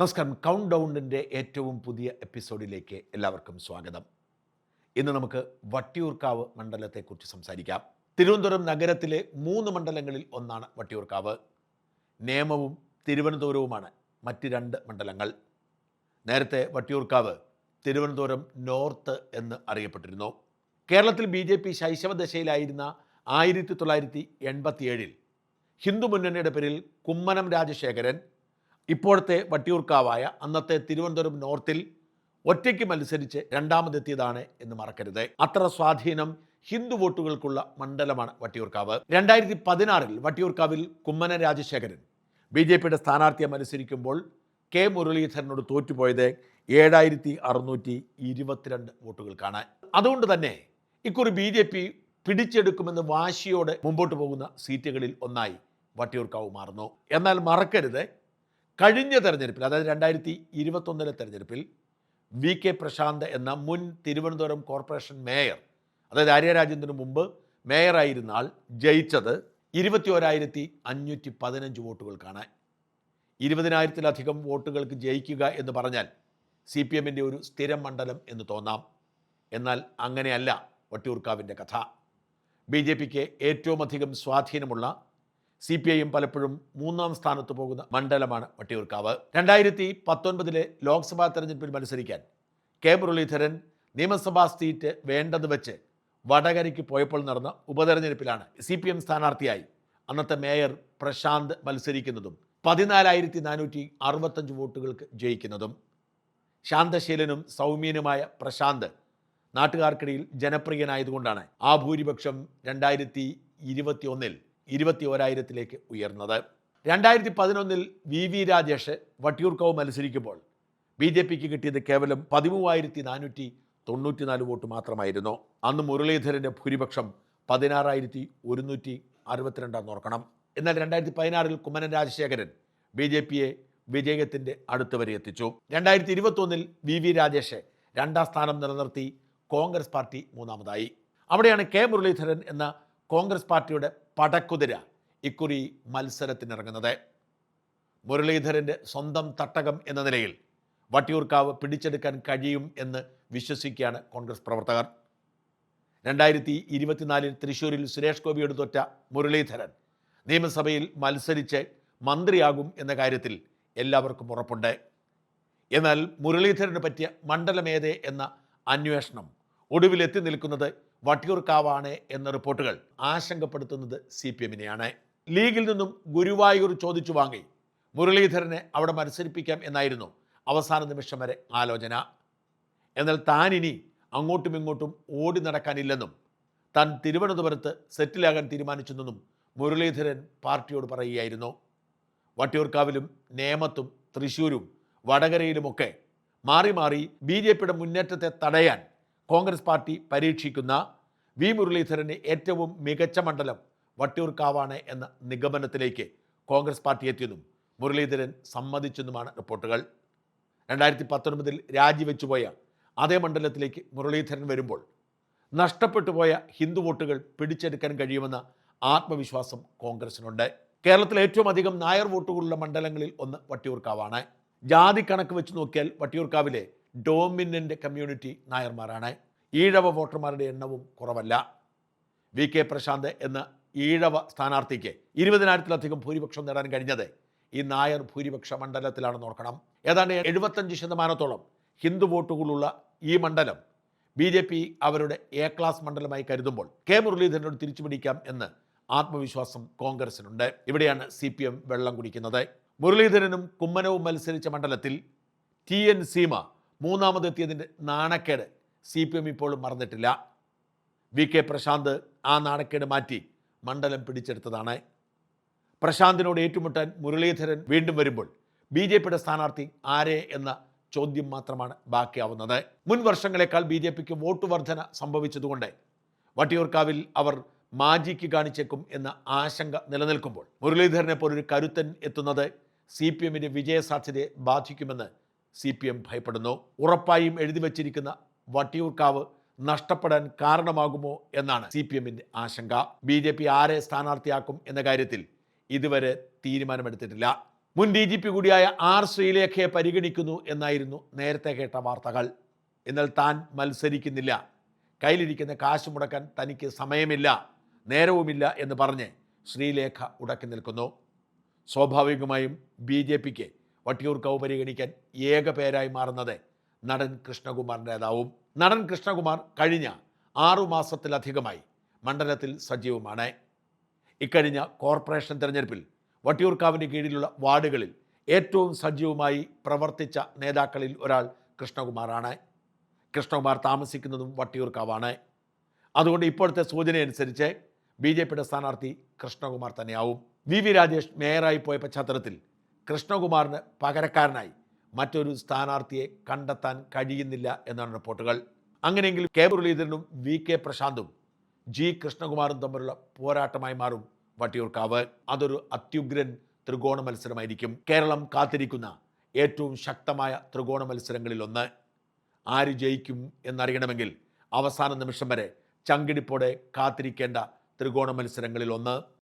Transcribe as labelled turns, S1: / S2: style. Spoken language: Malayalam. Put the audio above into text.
S1: നമസ്കാരം. കൗണ്ട് ഡൗണിന്റെ ഏറ്റവും പുതിയ എപ്പിസോഡിലേക്ക് എല്ലാവർക്കും സ്വാഗതം. ഇന്ന് നമുക്ക് വട്ടിയൂർക്കാവ് മണ്ഡലത്തെക്കുറിച്ച് സംസാരിക്കാം. തിരുവനന്തപുരം നഗരത്തിലെ മൂന്ന് മണ്ഡലങ്ങളിൽ ഒന്നാണ് വട്ടിയൂർക്കാവ്. നേമവും തിരുവനന്തപുരവുമാണ് മറ്റ് രണ്ട് മണ്ഡലങ്ങൾ. നേരത്തെ വട്ടിയൂർക്കാവ് തിരുവനന്തപുരം നോർത്ത് എന്ന് അറിയപ്പെട്ടിരുന്നു. കേരളത്തിൽ ബി ജെ പി ശൈശവദശയിലായിരുന്ന ആയിരത്തി തൊള്ളായിരത്തി എൺപത്തിയേഴിൽ ഹിന്ദു മുന്നണിയുടെ പേരിൽ കുമ്മനം രാജശേഖരൻ ഇപ്പോഴത്തെ വട്ടിയൂർക്കാവായ അന്നത്തെ തിരുവനന്തപുരം നോർത്തിൽ ഒറ്റയ്ക്ക് മത്സരിച്ച് രണ്ടാമതെത്തിയതാണ് എന്ന് മറക്കരുത്. അത്ര സ്വാധീനം ഹിന്ദു വോട്ടുകൾക്കുള്ള മണ്ഡലമാണ് വട്ടിയൂർക്കാവ്. രണ്ടായിരത്തി പതിനാറിൽ വട്ടിയൂർക്കാവിൽ കുമ്മനം രാജശേഖരൻ ബി ജെ പിയുടെ സ്ഥാനാർത്ഥിയെ മത്സരിക്കുമ്പോൾ കെ മുരളീധരനോട് തോറ്റുപോയത് ഏഴായിരത്തി അറുന്നൂറ്റി ഇരുപത്തിരണ്ട് വോട്ടുകൾക്കാണ്. അതുകൊണ്ട് തന്നെ ഇക്കുറി ബി ജെ പി പിടിച്ചെടുക്കുമെന്ന് വാശിയോടെ മുമ്പോട്ട് പോകുന്ന സീറ്റുകളിൽ ഒന്നായി വട്ടിയൂർക്കാവ് മാറുന്നു. എന്നാൽ മറക്കരുത് കഴിഞ്ഞ തെരഞ്ഞെടുപ്പിൽ അതായത് രണ്ടായിരത്തി ഇരുപത്തൊന്നിലെ തെരഞ്ഞെടുപ്പിൽ വി കെ പ്രശാന്ത് എന്ന മുൻ തിരുവനന്തപുരം കോർപ്പറേഷൻ മേയർ അതായത് ആര്യരാജേന്ദ്രന് മുമ്പ് മേയറായിരുന്ന ആൾ ജയിച്ചത് ഇരുപത്തി ഓരായിരത്തി അഞ്ഞൂറ്റി പതിനഞ്ച് വോട്ടുകൾക്കാണ് ഇരുപതിനായിരത്തിലധികം വോട്ടുകൾക്ക് ജയിക്കുക എന്ന് പറഞ്ഞാൽ സി പി എമ്മിന്റെ ഒരു സ്ഥിരം മണ്ഡലം എന്ന് തോന്നാം. എന്നാൽ അങ്ങനെയല്ല വട്ടിയൂർക്കാവിന്റെ കഥ. ബി ജെ പിക്ക് ഏറ്റവും അധികം സ്വാധീനമുള്ള സി പി ഐ എം പലപ്പോഴും മൂന്നാം സ്ഥാനത്ത് പോകുന്ന മണ്ഡലമാണ് വട്ടിയൂർക്കാവ്. രണ്ടായിരത്തി പത്തൊൻപതിലെ ലോക്സഭാ തെരഞ്ഞെടുപ്പിൽ മത്സരിക്കാൻ കെ മുരളീധരൻ നിയമസഭാ സീറ്റ് വേണ്ടെന്ന് വെച്ച് വടകരയ്ക്ക് പോയപ്പോൾ നടന്ന ഉപതെരഞ്ഞെടുപ്പിലാണ് സി പി എം സ്ഥാനാർത്ഥിയായി അന്നത്തെ മേയർ പ്രശാന്ത് മത്സരിക്കുന്നതും പതിനാലായിരത്തി നാനൂറ്റി അറുപത്തഞ്ച് വോട്ടുകൾക്ക് ജയിക്കുന്നതും. ശാന്തശീലനും സൗമ്യനുമായ പ്രശാന്ത് നാട്ടുകാർക്കിടയിൽ ജനപ്രിയനായതുകൊണ്ടാണ് ആ ഭൂരിപക്ഷം രണ്ടായിരത്തി ഇരുപത്തി ഒന്നിൽ ഇരുപത്തി ഓരായിരത്തിലേക്ക് ഉയർന്നത്. രണ്ടായിരത്തി പതിനൊന്നിൽ വി വി രാജേഷ് വട്ടിയൂർക്കാവ് മത്സരിക്കുമ്പോൾ ബി ജെ പിക്ക് കിട്ടിയത് കേവലം പതിമൂവായിരത്തി നാനൂറ്റി തൊണ്ണൂറ്റിനാല് വോട്ട് മാത്രമായിരുന്നു. അന്ന് മുരളീധരന്റെ ഭൂരിപക്ഷം പതിനാറായിരത്തി ഒരുന്നൂറ്റി അറുപത്തിരണ്ടാന്ന് ഓർക്കണം. എന്നാൽ രണ്ടായിരത്തി പതിനാറിൽ കുമ്മനം രാജശേഖരൻ ബി ജെ പിയെ വിജയത്തിന്റെ അടുത്ത് വരെ എത്തിച്ചു. രണ്ടായിരത്തി ഇരുപത്തൊന്നിൽ വി വി രാജേഷ് രണ്ടാം സ്ഥാനം നിലനിർത്തി കോൺഗ്രസ് പാർട്ടി മൂന്നാമതായി. അവിടെയാണ് കെ മുരളീധരൻ എന്ന കോൺഗ്രസ് പാർട്ടിയുടെ പടക്കുതിര ഇക്കുറി മത്സരത്തിനിറങ്ങുന്നത്. മുരളീധരന്റെ സ്വന്തം തട്ടകം എന്ന നിലയിൽ വട്ടിയൂർക്കാവ് പിടിച്ചെടുക്കാൻ കഴിയും എന്ന് വിശ്വസിക്കുകയാണ് കോൺഗ്രസ് പ്രവർത്തകർ. രണ്ടായിരത്തി ഇരുപത്തിനാലിൽ തൃശ്ശൂരിൽ സുരേഷ് ഗോപിയോട് തോറ്റ മുരളീധരൻ നിയമസഭയിൽ മത്സരിച്ച് മന്ത്രിയാകും എന്ന കാര്യത്തിൽ എല്ലാവർക്കും ഉറപ്പുണ്ട്. എന്നാൽ മുരളീധരന് പറ്റിയ മണ്ഡലമേതേ എന്ന അന്വേഷണം ഒടുവിലെത്തി നിൽക്കുന്നത് വട്ടിയൂർക്കാവാണ് എന്ന റിപ്പോർട്ടുകൾ ആശങ്കപ്പെടുത്തുന്നത് സി പി എമ്മിനെയാണ്. ലീഗിൽ നിന്നും ഗുരുവായൂർ ചോദിച്ചു വാങ്ങി. മുരളീധരനെ അവിടെ മത്സരിപ്പിക്കാം എന്നായിരുന്നു അവസാന നിമിഷം വരെ ആലോചന. എന്നാൽ താനിനി അങ്ങോട്ടും ഇങ്ങോട്ടും ഓടി നടക്കാനില്ലെന്നും താൻ തിരുവനന്തപുരത്ത് സെറ്റിലാകാൻ തീരുമാനിച്ചെന്നും മുരളീധരൻ പാർട്ടിയോട് പറയുകയായിരുന്നു. വട്ടിയൂർക്കാവിലും നേമത്തും തൃശ്ശൂരും വടകരയിലുമൊക്കെ മാറി മാറി ബി ജെ പിയുടെ മുന്നേറ്റത്തെ തടയാൻ കോൺഗ്രസ് പാർട്ടി പരീക്ഷിക്കുന്ന വി മുരളീധരന് ഏറ്റവും മികച്ച മണ്ഡലം വട്ടിയൂർക്കാവാണ് എന്ന നിഗമനത്തിലേക്ക് കോൺഗ്രസ് പാർട്ടി എത്തിയതും മുരളീധരൻ സമ്മതിച്ചെന്നുമാണ് റിപ്പോർട്ടുകൾ. രണ്ടായിരത്തി പത്തൊൻപതിൽ രാജിവെച്ചുപോയ അതേ മണ്ഡലത്തിലേക്ക് മുരളീധരൻ വരുമ്പോൾ നഷ്ടപ്പെട്ടു പോയ ഹിന്ദു വോട്ടുകൾ പിടിച്ചെടുക്കാൻ കഴിയുമെന്ന ആത്മവിശ്വാസം കോൺഗ്രസിനുണ്ട്. കേരളത്തിലെ ഏറ്റവും അധികം നായർ വോട്ടുകളുള്ള മണ്ഡലങ്ങളിൽ ഒന്ന് വട്ടിയൂർക്കാവാണ്. ജാതി കണക്ക് വെച്ച് നോക്കിയാൽ വട്ടിയൂർക്കാവിലെ ഡോമിനന്റ് കമ്മ്യൂണിറ്റി നായർമാരാണ്. ഈഴവ വോട്ടർമാരുടെ എണ്ണവും കുറവല്ല. വി കെ പ്രശാന്ത് എന്ന ഈഴവ സ്ഥാനാർത്ഥിക്ക് ഇരുപതിനായിരത്തിലധികം ഭൂരിപക്ഷം നേടാൻ കഴിഞ്ഞത് ഈ നായർ ഭൂരിപക്ഷ മണ്ഡലത്തിലാണ് നോക്കണം ഏതാണ്ട് എഴുപത്തഞ്ച് ശതമാനത്തോളം ഹിന്ദു വോട്ടുകളുള്ള ഈ മണ്ഡലം ബി ജെ പി അവരുടെ എ ക്ലാസ് മണ്ഡലമായി കരുതുമ്പോൾ കെ മുരളീധരനോട് തിരിച്ചു പിടിക്കാം എന്ന് ആത്മവിശ്വാസം കോൺഗ്രസിനുണ്ട്. ഇവിടെയാണ് സി പി എം വെള്ളം കുടിക്കുന്നത്. മുരളീധരനും കുമ്മനവും മത്സരിച്ച മണ്ഡലത്തിൽ ടി എൻ സീമ മൂന്നാമതെത്തിയതിന്റെ നാണക്കേട് സി പി എം ഇപ്പോഴും മറന്നിട്ടില്ല. വി കെ പ്രശാന്ത് ആ നാണക്കേട് മാറ്റി മണ്ഡലം പിടിച്ചെടുത്തതാണ്. പ്രശാന്തിനോട് ഏറ്റുമുട്ടാൻ മുരളീധരൻ വീണ്ടും വരുമ്പോൾ ബി ജെ പിയുടെ സ്ഥാനാർത്ഥി ആരെ എന്ന ചോദ്യം മാത്രമാണ് ബാക്കിയാവുന്നത്. മുൻ വർഷങ്ങളെക്കാൾ ബി ജെ പിക്ക് വോട്ട് വർധന സംഭവിച്ചതുകൊണ്ട് വട്ടിയൂർക്കാവിൽ അവർ മാജിക്ക് കാണിച്ചേക്കും എന്ന ആശങ്ക നിലനിൽക്കുമ്പോൾ മുരളീധരനെ പോലൊരു കരുത്തൻ എത്തുന്നത് സി പി എമ്മിന്റെ വിജയസാധ്യതയെ ബാധിക്കുമെന്ന് സി പി എം ഭയപ്പെടുന്നു. ഉറപ്പായും എഴുതി വച്ചിരിക്കുന്ന വട്ടിയൂർക്കാവ് നഷ്ടപ്പെടാൻ കാരണമാകുമോ എന്നാണ് സി പി എമ്മിന്റെ ആശങ്ക. ബി ജെ പി ആരെ സ്ഥാനാർത്ഥിയാക്കും എന്ന കാര്യത്തിൽ ഇതുവരെ തീരുമാനമെടുത്തിട്ടില്ല. മുൻ ഡി ജി പി കൂടിയായ ആർ ശ്രീലേഖയെ പരിഗണിക്കുന്നു എന്നായിരുന്നു നേരത്തെ കേട്ട വാർത്തകൾ. എന്നാൽ താൻ മത്സരിക്കുന്നില്ല. കയ്യിലിരിക്കുന്ന കാശ് മുടക്കാൻ തനിക്ക് സമയമില്ല നേരവുമില്ല എന്ന് പറഞ്ഞ് ശ്രീലേഖ ഉടക്കി നിൽക്കുന്നു. സ്വാഭാവികമായും ബി ജെ പിക്ക് വട്ടിയൂർക്കാവ് പരിഗണിക്കാൻ ഏക പേരായി മാറുന്നത് നടൻ കൃഷ്ണകുമാറിന്റെതാവും നടൻ കൃഷ്ണകുമാർ കഴിഞ്ഞ ആറുമാസത്തിലധികമായി മണ്ഡലത്തിൽ സജീവമാണ്. ഇക്കഴിഞ്ഞ കോർപ്പറേഷൻ തെരഞ്ഞെടുപ്പിൽ വട്ടിയൂർക്കാവിന്റെ കീഴിലുള്ള വാർഡുകളിൽ ഏറ്റവും സജീവമായി പ്രവർത്തിച്ച നേതാക്കളിൽ ഒരാൾ കൃഷ്ണകുമാറാണ്. കൃഷ്ണകുമാർ താമസിക്കുന്നതും വട്ടിയൂർക്കാവാണ് അതുകൊണ്ട് ഇപ്പോഴത്തെ സൂചനയനുസരിച്ച് ബി ജെ പിയുടെ സ്ഥാനാർത്ഥി കൃഷ്ണകുമാർ തന്നെയാവും. വി വി രാജേഷ് മേയറായി പോയ പശ്ചാത്തലത്തിൽ കൃഷ്ണകുമാറിന് പകരക്കാരനായി മറ്റൊരു സ്ഥാനാർത്ഥിയെ കണ്ടെത്താൻ കഴിയുന്നില്ല എന്നാണ് റിപ്പോർട്ടുകൾ. അങ്ങനെയെങ്കിൽ കെ മുരളീധരനും വി കെ പ്രശാന്തും ജി കൃഷ്ണകുമാറും തമ്മിലുള്ള പോരാട്ടമായി മാറും വട്ടിയൂർക്കാവ്. അതൊരു അത്യുഗ്രൻ ത്രികോണ മത്സരമായിരിക്കും. കേരളം കാത്തിരിക്കുന്ന ഏറ്റവും ശക്തമായ ത്രികോണ മത്സരങ്ങളിലൊന്ന്. ആര് ജയിക്കും എന്നറിയണമെങ്കിൽ അവസാന നിമിഷം വരെ ചങ്കിടിപ്പോടെ കാത്തിരിക്കേണ്ട ത്രികോണ മത്സരങ്ങളിലൊന്ന്.